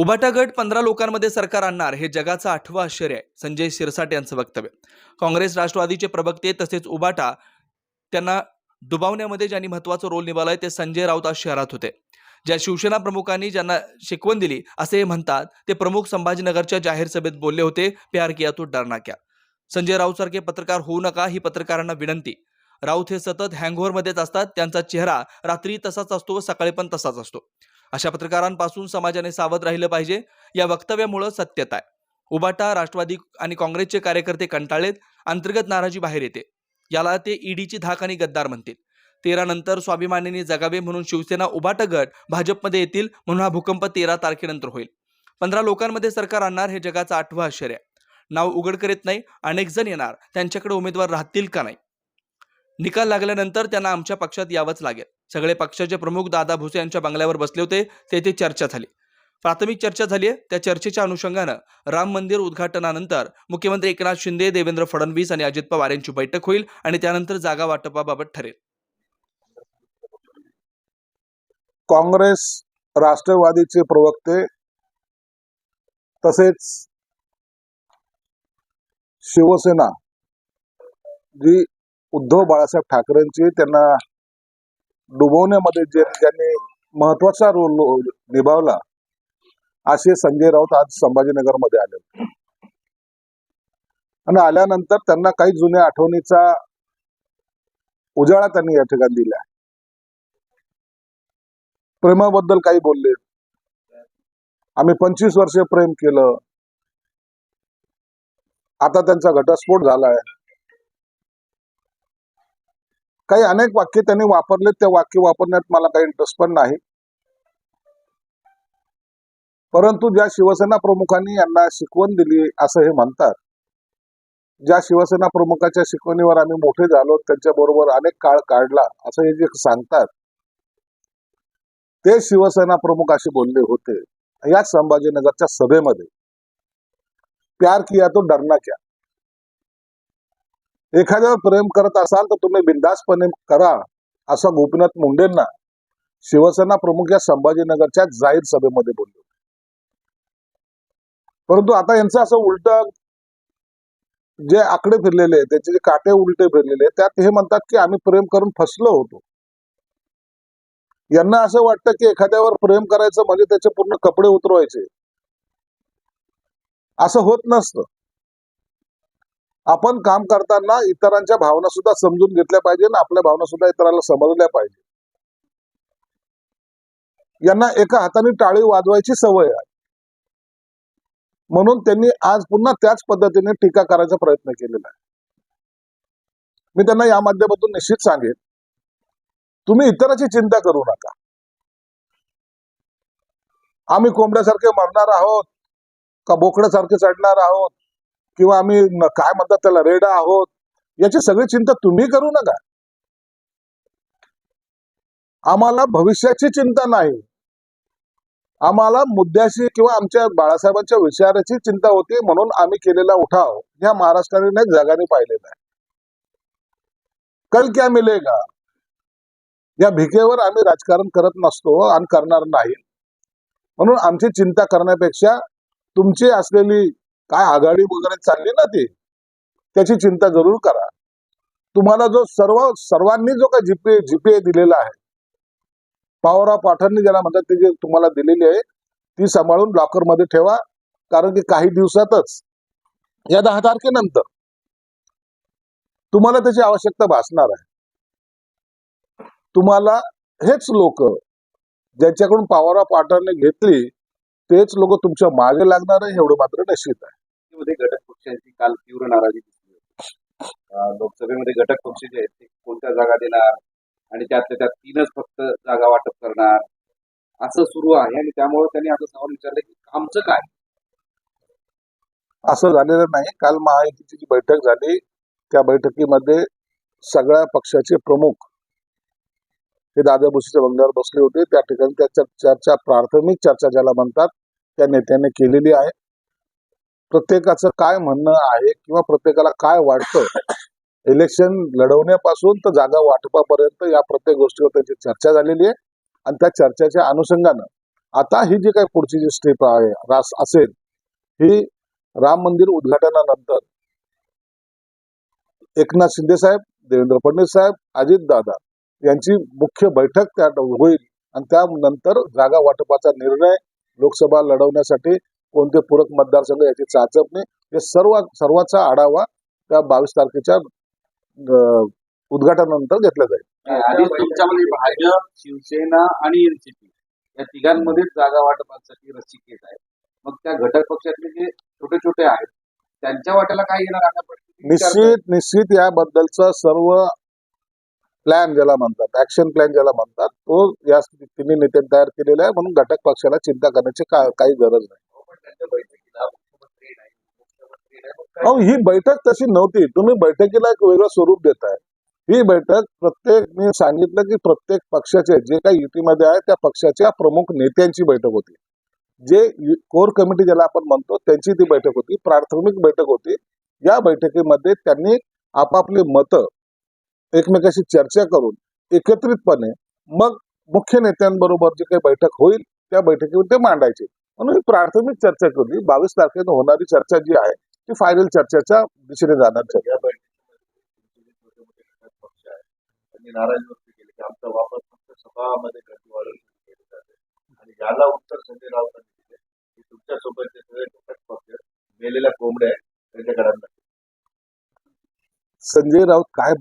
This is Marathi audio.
उभाटा गट पंधरा लोकांमध्ये सरकार आणणार हे जगाचं आठवं आश्चर्य आहे. संजय शिरसाट यांचं वक्तव्य. काँग्रेस राष्ट्रवादीचे प्रवक्ते तसेच उबाटा त्यांना डुबावण्यामध्ये ज्यांनी महत्त्वाचा रोल निभावलाय ते संजय राऊत आज शहरात होते. ज्या शिवसेना प्रमुखांनी ज्यांना शिकवण दिली असे हे म्हणतात ते प्रमुख संभाजीनगरच्या जाहीर सभेत बोलले होते प्यार किया तो डरना क्या. संजय राऊत सारखे पत्रकार होऊ नका ही पत्रकारांना विनंती. राऊत हे सतत हँगओव्हरमध्येच असतात त्यांचा चेहरा रात्री तसाच असतो व सकाळी पण तसाच असतो. अशा पत्रकारांपासून समाजाने सावध राहिलं पाहिजे. या वक्तव्यामुळं सत्यता आहे. उबाटा राष्ट्रवादी आणि काँग्रेसचे कार्यकर्ते कंटाळलेत. अंतर्गत नाराजी बाहेर येते. याला ते ईडीची धाक आणि गद्दार म्हणतील. तेरा नंतर स्वाभिमानीने जगावे म्हणून शिवसेना उबाटा गट भाजपमध्ये येतील म्हणून हा भूकंप तेरा तारखेनंतर होईल. पंधरा लोकांमध्ये सरकार आणणार हे जगाचं आठवं आश्चर्य आहे. नाव उघड करीत नाही. अनेक जण येणार. त्यांच्याकडे उमेदवार राहतील का नाही? निकाल लागल्यानंतर त्यांना आमच्या पक्षात यावंच लागेल. सगळे पक्षाचे प्रमुख दादा भुसे यांच्या बंगल्यावर बसले होते तेथे चर्चा झाली. प्राथमिक चर्चा झाली आहे. त्या चर्चेच्या अनुषंगानं राम मंदिर उद्घाटनानंतर मुख्यमंत्री एकनाथ शिंदे देवेंद्र फडणवीस आणि अजित पवार यांची बैठक होईल आणि त्यानंतर जागा वाटपाबाबत ठरेल. काँग्रेस राष्ट्रवादीचे प्रवक्ते तसेच शिवसेना जी उद्धव बाळासाहेब ठाकरेंची त्यांना डुबवण्यामध्ये जे ज्यांनी महत्त्वाचा रोल निभावला असे संजय राऊत आज संभाजीनगरमध्ये आले. आणि आल्यानंतर त्यांना काही जुन्या आठवणीचा उजाळा त्यांनी या ठिकाणी दिला. प्रेमाबद्दल काही बोलले. आम्ही पंचवीस वर्ष प्रेम केलं. आता त्यांचा घटस्फोट झालाय. काही अनेक वाक्य त्यांनी वापरले ते वाक्य वापरण्यात मला काही इंटरेस्ट पण नाही. परंतु ज्या शिवसेना प्रमुखांनी यांना शिकवण दिली असं हे म्हणतात ज्या शिवसेना प्रमुखाच्या शिकवणीवर आम्ही मोठे झालो त्यांच्या बरोबर अनेक काळ काढला असं हे जे सांगतात ते शिवसेना प्रमुख असे बोलले होते याच संभाजीनगरच्या सभेमध्ये. प्यार किया तो डरना क्या? एखाद्यावर प्रेम करत असाल तर तुम्ही बिंदासपणे करा असं गोपीनाथ मुंडेंना शिवसेना प्रमुख या संभाजीनगरच्या जाहीर सभेमध्ये बोलले होते. परंतु आता यांचं असं उलट जे आकडे फिरलेले आहेत त्याचे जे काटे उलटे फिरलेले त्यात हे म्हणतात की आम्ही प्रेम करून फसलो होतो. यांना असं वाटतं की एखाद्यावर प्रेम करायचं म्हणजे त्याचे पूर्ण कपडे उतरवायचे. असं होत नसतं. आपण काम करताना इतरांच्या भावना सुद्धा समजून घेतल्या पाहिजे आणि आपल्या भावना सुद्धा इतरांना समजल्या पाहिजे. यांना एका हाताने टाळी वाजवायची सवय आहे. म्हणून त्यांनी आज पुन्हा त्याच पद्धतीने टीका करायचा प्रयत्न केलेला आहे. मी त्यांना या माध्यमातून निश्चित सांगेन तुम्ही इतराची चिंता करू नका. आम्ही कोंबड्यासारखे मरणार आहोत का बोकड्यासारखे चढणार आहोत किंवा आम्ही काय म्हणतात त्याला रेडा आहोत याची सगळी चिंता तुम्ही करू नका. आम्हाला भविष्याची चिंता नाही. आम्हाला मुद्द्याशी किंवा आमच्या बाळासाहेबांच्या विचाराची चिंता होती म्हणून आम्ही केलेला उठाव या महाराष्ट्राने नाही जगाने पाहिलेला आहे. कल क्या मिलेगा? या भिकेवर आम्ही राजकारण करत नसतो आणि करणार नाही. म्हणून आमची चिंता करण्यापेक्षा तुमची असलेली काय आघाडी वगैरे चालली ना ती त्याची चिंता जरूर करा. तुम्हाला जो सर्व सर्वांनी जो काय जीपीए जीपीए दिलेला आहे पॉवर ऑफ ज्याला म्हणतात ते जे तुम्हाला दिलेली आहे ती सांभाळून लॉकरमध्ये ठेवा कारण की काही दिवसातच या दहा तारखेनंतर तुम्हाला त्याची आवश्यकता भासणार आहे. तुम्हाला हेच लोक ज्यांच्याकडून पॉवर ऑफ घेतली तेच लोक तुमच्या मागे लागणार आहे एवढं मात्र निश्चित आहे. मध्ये घटक पक्षांची काल तीव्र नाराजी दिसली होती. लोकसभेमध्ये घटक पक्ष जे आहेत ते कोणत्या जागा देणार आणि त्यातल्या त्यात तीनच फक्त जागा वाटप करणार? असं सुरू आहे आणि त्यामुळे त्यांनी असं सवाल विचारलं की आमचं काय? असं झालेलं नाही. काल महायुतीची जी बैठक झाली त्या बैठकीमध्ये सगळ्या पक्षाचे प्रमुख हे दादा भुसेच्या बंगल्यावर बसले होते. त्या ठिकाणी त्या चर्चा प्राथमिक चर्चा ज्याला म्हणतात त्या नेत्याने केलेली आहे. प्रत्येकाचं काय म्हणणं आहे किंवा प्रत्येकाला काय वाटतं इलेक्शन लढवण्यापासून तर जागा वाटपापर्यंत या प्रत्येक गोष्टीवर त्याची चर्चा झालेली आहे. आणि त्या चर्चेच्या अनुषंगानं आता ही जी काही पुढची जी स्टेप आहे रास असेल ही राम मंदिर उद्घाटनानंतर एकनाथ शिंदे साहेब देवेंद्र फडणवीस साहेब अजित दादा यांची मुख्य बैठक त्या होईल. आणि त्यानंतर जागा वाटपाचा निर्णय लोकसभा लढवण्यासाठी कोणते पूरक मतदारसंघ याची चाचपणी हे सर्व सर्वाचा आढावा त्या बावीस तारखेच्या उद्घाटनानंतर घेतला जाईल. आधीच तुमच्यामध्ये भाजप शिवसेना आणि एनसीपी या तिघांमध्येच जागा वाटपासाठी रस्सीखेच आहे. मग त्या घटक पक्षातले जे छोटे छोटे आहेत त्यांच्या वाट्याला काय येणार आता निश्चित निश्चित याबद्दलचा सर्व प्लॅन ज्याला म्हणतात ऍक्शन प्लॅन ज्याला म्हणतात तो या तिन्ही नेत्यांनी तयार केलेला आहे म्हणून घटक पक्षाला चिंता करण्याची का- काही गरज नाही. अहो ही बैठक तशी नव्हती. तुम्ही बैठकीला एक वेगळं स्वरूप देताय. ही बैठक प्रत्येक मी सांगितलं की प्रत्येक पक्षाचे जे काही युतीमध्ये आहे त्या पक्षाच्या प्रमुख नेत्यांची बैठक होती. जे कोर कमिटी ज्याला आपण म्हणतो त्यांची ती बैठक होती प्राथमिक बैठक होती. या बैठकीमध्ये त्यांनी आपापली मतं एकमेकाशी चर्चा करून एकत्रितपणे मग मुख्य नेत्यांबरोबर जी काही बैठक होईल त्या बैठकीमध्ये ते मांडायचे. म्हणून ही प्राथमिक चर्चा केली बावीस तारखेला होणारी चर्चा जी आहे ती फायनल चर्चेच्या दिशेने जाणार चर्चा संजय राऊत काय